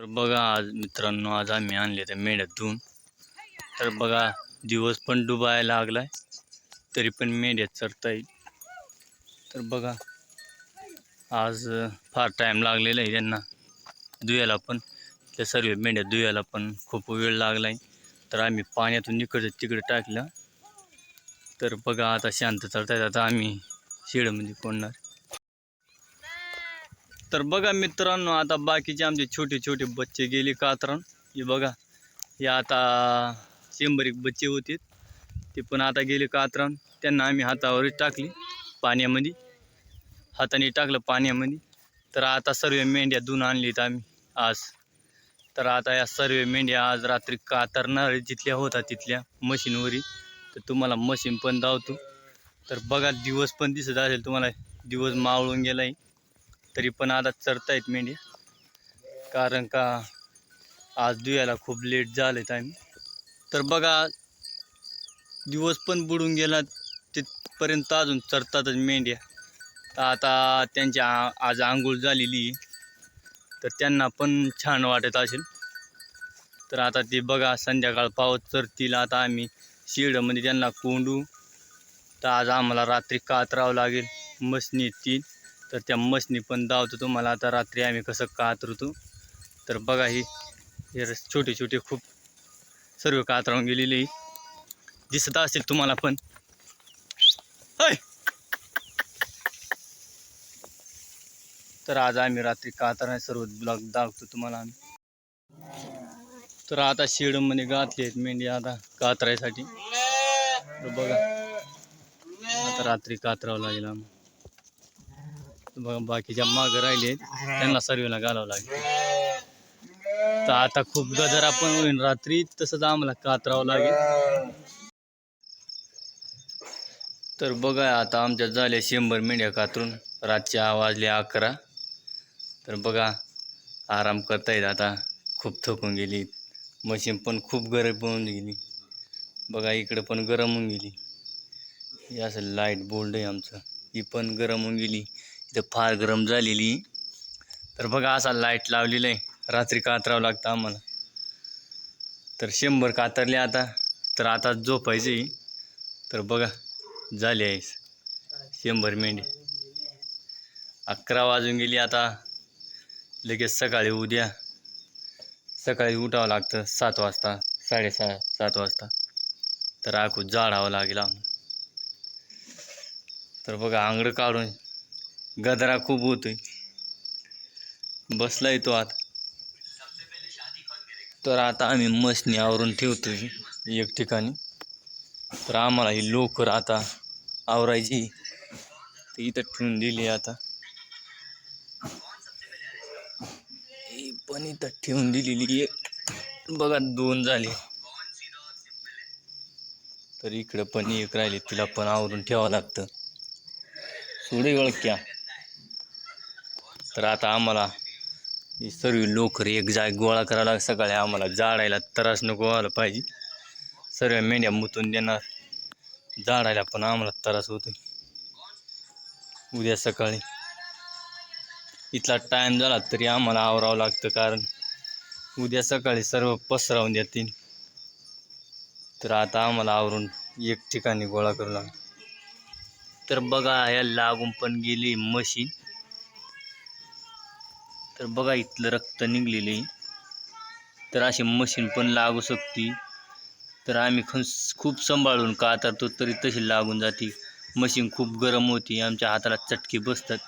तर बघा आज मित्रांनो आज आम्ही आणले त्या मेंढ्या धुवून तर बघा दिवस पण डुबायला लागलाय तरी पण मेंढ्या चरता येईल. तर बघा आज फार टाईम लागलेला आहे त्यांना धुयाला पण. त्या सर्व मेंढ्या धुयाला पण खूप वेळ लागला आहे तर आम्ही पाण्यातून इकडं तिकडे टाकलं. तर बघा आता शांत चढतायत. आता आम्ही शेडमध्ये कोणणार तर बघा मित्रांनो आता बाकीचे आमचे छोटे छोटे बच्चे गेले कातरण. हे बघा हे आता शंभर एक बच्चे होते. ते पण आता गेले कातरण. त्यांना आम्ही हातावरच टाकली पाण्यामध्ये. हाताने टाकलं पाण्यामध्ये. तर आता सर्व मेंढ्या धुवून आणलीत आम्ही आज. तर आता या सर्व मेंढ्या आज रात्री कातरणार जिथल्या होता तिथल्या मशीनवरी. तर तुम्हाला मशीन पण धावतो तर बघा दिवस पण दिसत असेल तुम्हाला. दिवस मावळून गेलाय. तरी पण आता चरतायत मेंढ्या कारण का आज दुयाला खूप लेट झालेत आम्ही तर बघा दिवस पण बुडून गेला तिथपर्यंत अजून चरतातच मेंढ्या. तर आता त्यांच्या आ- आज आंघोळ झालेली. आहे. तर त्यांना पण छान वाटत असेल. तर आता ते बघा संध्याकाळ पावत चरतील आता आम्ही. शिडमध्ये त्यांना कोंडू. तर आज आम्हाला रात्री कातरावं लागेल. मसनी येतील तर त्या मशनी पण दावतो तुम्हाला. आता रात्री आम्ही कसं कातरतो तर बघा ही हे छोटी छोटे छोटे खूप सर्व कातरावून गेलेले दिसत असेल तुम्हाला पण. तर आज आम्ही रात्री कातरा सर्व ब्लॉग दाखवतो तुम्हाला आम्ही. तर आता शेडमध्ये गातली आहेत मेंढी आता कातरायसाठी. तर बघा आता रात्री कातरावं लागेल आम्ही बाकीच्या मागं राहिले त्यांना सर्वेला घालावं लागेल. तर आता खूप गजर पण होईल रात्री तसंच आम्हाला कातरावं लागेल. तर बघा आता आमच्या झाल्या शंभर मेंढ्या कातरून रातच्या वाजले अकरा. तर बघा आराम करतायत आता खूप थकून गेली. मशीन पण खूप गरम होऊन गेली. बघा इकडं पण गरम होऊन गेली. हे असं लाइट बोल्ड आहे आमचं. ही पण गरम होऊन गेली. इथं फार गरम झालेली. तर बघा असा लाइट लावलेला आहे रात्री कातरावं लागतं आम्हाला. तर शंभर कातरले आता. तर आता झोपायचं तर बघा झाले आहे शंभर मेंढे अकरा वाजून गेली आता. लगेच सकाळी उद्या. सकाळी उठावं लागतं. सात वाजता साडेसहा सात वाजता. तर आखू जाळावं लागेल आम्हाला. तर बघा आंगडं काढून गदरा खूप होतोय. बसला तो आता. तर आता आम्ही मशनी आवरून ठेवतोय एक ठिकाणी. तर आम्हाला ही लोकर आता आवरायची तर इथं ठेवून दिली आता. पण इथं ठेवून दिलेली एक बघा दोन झाले. तर इकडं पण एक राहिली तिला पण आवरून ठेवावं लागतं. सोडे ओळख्या तर आता आम्हाला सर्व लोकर एक जाग गोळा करायला सकाळी आम्हाला जाळायला त्रास नको व्हायला पाहिजे. सर्व मेंढ्या मुतून देणार. जाळायला पण आम्हाला त्रास होतो उद्या सकाळी इथला टाईम झाला तरी आम्हाला आवरावं लागतं कारण उद्या सकाळी सर्व पसरावून देतील. तर आता आम्हाला आवरून एक ठिकाणी गोळा करू लागतो तर बघा ह्या लागून पण गेली मशीन. तर बघा इथलं रक्त निघलेले. तर अशी मशीन पण लागू शकते. तर आम्ही खंस खूप सांभाळून का तो तरी तशी लागून जाते. मशीन खूप गरम होती. आमच्या हाताला चटके बसतात.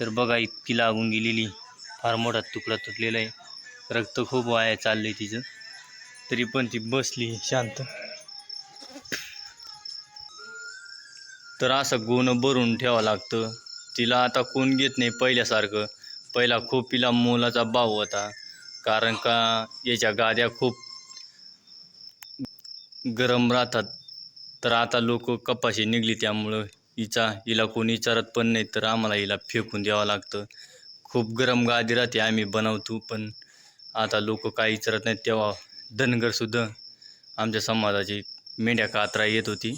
तर बघा इतकी लागून गेलेली. फार मोठा तुकडा तुटलेला आहे. रक्त खूप वाया चाललं आहे तिचं. तरी पण ती बसली शांत. तर असं गुण भरून ठेवावं लागतं. तिला आता कोण घेत नाही पहिल्यासारखं. पहिला खूप तिला मोलाचा भाव होता. कारण का याच्या गाद्या खूप गरम राहतात. तर आता लोक कपाशी निघली त्यामुळं हिचा हिला कोणी विचारत पण नाही तर आम्हाला हिला फेकून द्यावं लागतं. खूप गरम गादी राहते आम्ही बनवतो पण आता लोक काही विचारत नाहीत. तेव्हा धनगरसुद्धा आमच्या समाजाची मेंढ्या कात्रा येत होती.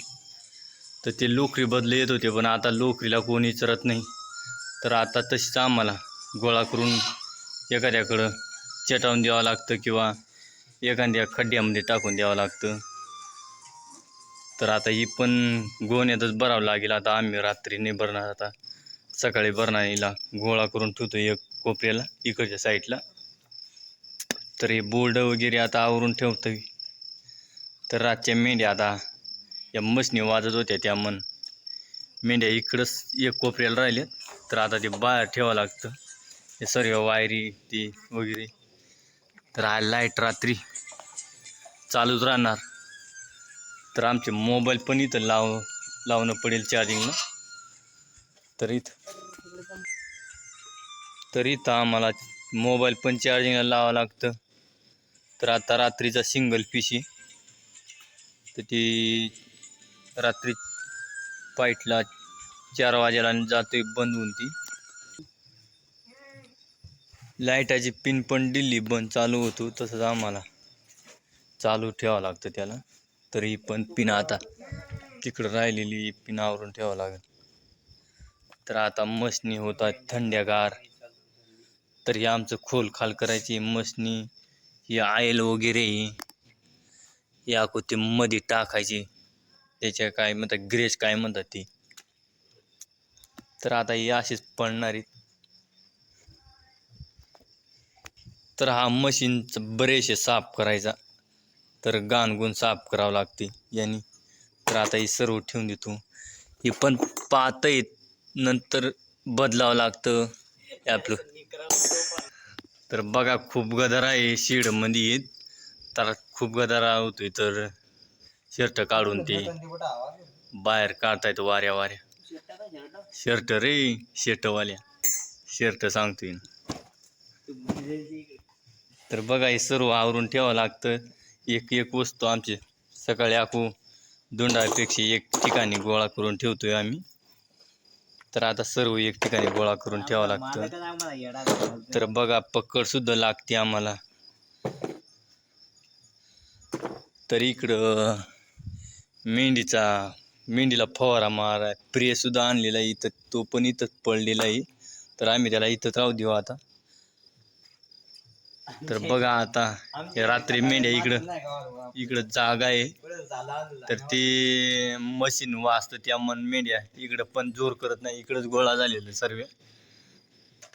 तर ते लोकरी बदले येत होते पण आता लोकरीला कोणी विचारत नाही. तर आता तशीच आम्हाला गोळा करून एखाद्याकडं चटावून द्यावं लागतं किंवा एखाद्या खड्ड्यामध्ये टाकून द्यावं लागतं. तर आता ही पण गोण्यातच भरावं लागेल. आता आम्ही रात्री नाही भरणार. आता सकाळी भरणार हिला गोळा करून ठेवतो एक कोपऱ्याला इकडच्या साईडला तर हे बोर्ड वगैरे आता आवरून ठेवतो तर रातच्या मेंढ्या आता या मशनी वाजत होत्या त्या मन मेंढ्या इकडंच एक कोपऱ्याला राहिल्यात. तर आता ते बाहेर ठेवावं लागतं. हे सर्व वायरी ती वगैरे. तर हा लाइट रात्री चालूच राहणार. तर आमचे मोबाईल पण इथं लाव लावणं पडेल चार्जिंगला तर इथं तर इथं आम्हाला मोबाईल पण चार्जिंगला लावावं लागतं. तर आता रात्रीचा सिंगल पीसी तर ती रात्री पाईटला चार वाजेला जातोय बंद होऊन ती. लाईटाची पिन पण दिली बंद चालू होतो तसंच आम्हाला. चालू ठेवावं लागतं त्याला तरी पण पिन आता तिकडं राहिलेली पिन आवरून ठेवावं लागेल. तर आता मशनी होतात थंड्यागार तर हे आमचं खोल खाल करायची मशनी ही आयल वगैरे या ते मध्ये टाकायची. त्याच्या काय म्हणतात ग्रेस काय म्हणतात ती. तर आता ही अशीच पडणारी तर हा मशीनचं बरेचसे साफ करायचा. तर गाणगुण साफ करावं लागते यांनी. तर आता ही सर्व ठेवून देतो. हे पण पाहता नंतर बदलावं लागतं आपलं. तर बघा खूप गदार आहे शेडमध्ये येत. तर खूप गदारा होतोय तर शर्ट काढून ते बाहेर काढतायत वाऱ्या वाऱ्या. शर्ट रे शर्टवाल्या. शर्ट सांगतोय. तर बघा हे सर्व आवरून ठेवावं लागतं. एक एक वस्तू आमची सकाळी आखू दोंडापेक्षा एक ठिकाणी गोळा करून ठेवतोय आम्ही. तर आता सर्व एक ठिकाणी गोळा करून ठेवावं लागतं. तर बघा पकड सुद्धा लागते आम्हाला. तर इकडं मेंढीचा मेंढीला फवारा मारा प्रिय सुद्धा आणलेला आहे इथं. तो पण इथंच पडलेला आहे. तर आम्ही त्याला इथंच राहू देऊ आता. तर बघा आता हे रात्री मेंढ्या इकडं इकडं जागा आहे. तर ते मशीन वाजतं त्या मन मेंढ्या. इकडं पण जोर करत नाही इकडंच गोळा झालेलं सर्व.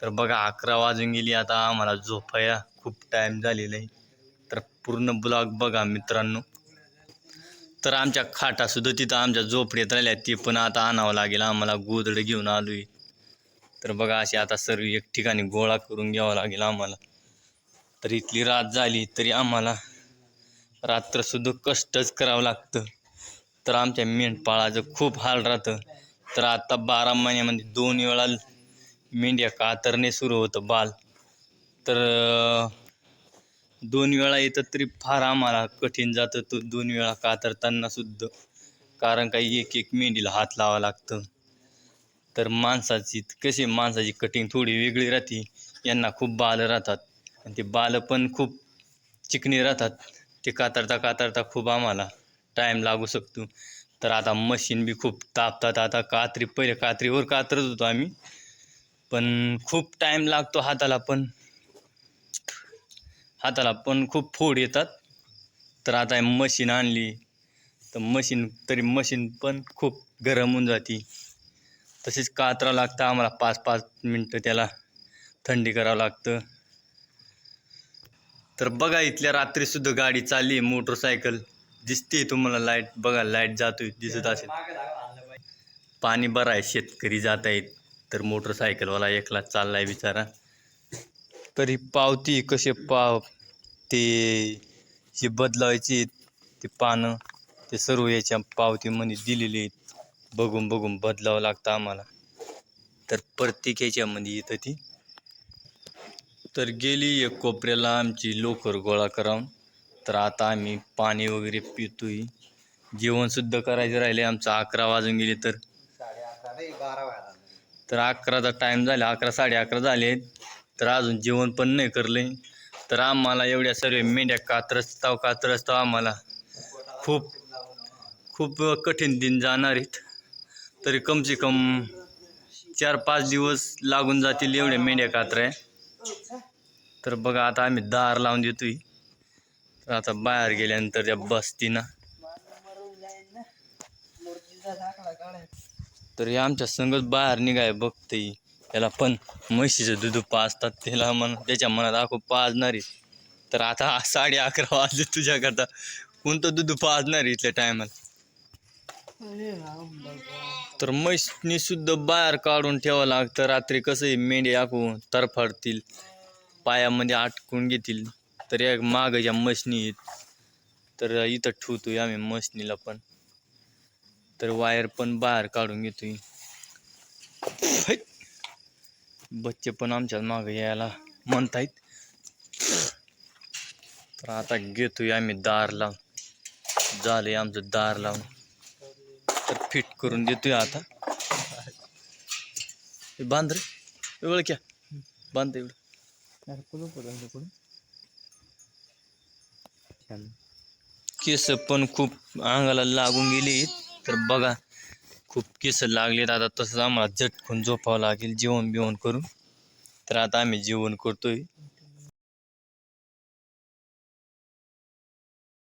तर बघा अकरा वाजून गेली आता आम्हाला झोपाया खूप टाईम झालेला आहे. तर पूर्ण ब्लॉग बघा मित्रांनो. तर आमच्या खाटा सुद्धा तिथं आमच्या झोपडीत राहिल्या ते पण आता आणावं लागेल. आम्हाला गोदड घेऊन आलोय. तर बघा अशी आता सर्व एक ठिकाणी गोळा करून घ्यावं लागेल आम्हाला. तर इथली रात झाली तरी आम्हाला रात्रसुद्धा कष्टच करावं लागतं. तर आमच्या मेंढपाळाचं खूप हाल राहतं. तर आता बारा महिन्यामध्ये दोन वेळा मेंढ्या कातरणे सुरू होतं बाल. तर दोन वेळा येतं तरी फार आम्हाला कठीण जातं तो दोन वेळा कातरताना सुद्धा. कारण काही एक एक मेंढीला हात लावावं लागतं. तर माणसाची कशी माणसाची कटिंग थोडी वेगळी राहते यांना खूप बाल राहतात. आणि ते बाल पण खूप चिकणी राहतात. ते कातरता कातरता खूप आम्हाला टाईम लागू शकतो. तर आता मशीन बी खूप तापतात. आता कात्री पहिले कात्रीवर कातरत होतो आम्ही. पण खूप टाईम लागतो हाताला पण. हाताला पण खूप फोड येतात. तर आता मशीन आणली. तर मशीन तरी मशीन पण खूप गरम होऊन जाते. तसेच कातरावं लागतं आम्हाला पाच पाच मिनटं त्याला थंडी करावं लागतं. तर बघा इथल्या रात्रीसुद्धा गाडी चालली आहे मोटरसायकल. दिसते तुम्हाला लाइट? बघा लाइट जातोय दिसत असेल. पाणी बरं आहे शेतकरी जात आहेत. तर मोटरसायकलवाला एकला चाललाय बिचारा. तरी पावती कसे पाव ते हे बदलावायचे ते पानं ते सर्व याच्या पावतीमध्ये दिलेले आहेत. बघून बघून बदलावं लागतं आम्हाला. तर प्रत्येक याच्यामध्ये येतं ती. तर गेली एक कोपऱ्याला आमची लोकर गोळा करावून तर आता आम्ही पाणी वगैरे पितोय. जेवणसुद्धा करायचं राहिले. आमचं अकरा वाजून गेले तर. तर अकराचा टाईम झाला. अकरा साडे अकरा झाले. तर अजून जेवण पण नाही करले. तर आम्हाला एवढ्या सर्व मेंढ्या कातरस्ताव कातरस्ताव आम्हाला खूप खूप कठीण दिन जाणार आहेत. तरी कमसे कम चार पाच दिवस लागून जातील एवढ्या मेंढ्या कात्र्या तर बघा आता आम्ही दार लावून देतोय. तर आता बाहेर गेल्यानंतर त्या बसती ना तर हे आमच्या संगत बाहेर निघाय बघते त्याला पण म्हशीचं दूध पाजतात त्याला मन त्याच्या मनात आखो पाजणारी. तर आता साडे अकरा वाजले तुझ्याकरता. कोणतं दूध पाजणार इथल्या टायमाला तर म्हशीनी सुद्धा बाहेर काढून ठेवावं लागतं. रात्री कसं आहे मेंढे आखून तरफडतील. पायामध्ये अटकून घेतील. तर एक मागच्या मशनी आहेत तर इथं ठेवतोय आम्ही मशनीला पण. तर वायर पण बाहेर काढून घेतोय. बच्चे पण आमच्या मागं यायला म्हणतायत. तर आता घेतोय आम्ही दार लावून. झालंय आमचं दार लावून. तर फिट करून देतोय आता. हे बांध रे. एवढं क्या बांध एवढं केस पण खूप अंगाला लागून गेली. तर बघा खूप केस लागलेत. आता तसंच आम्हाला झटकून झोपावं लागेल जेवण बिवण करून. तर आता आम्ही जेवण करतोय.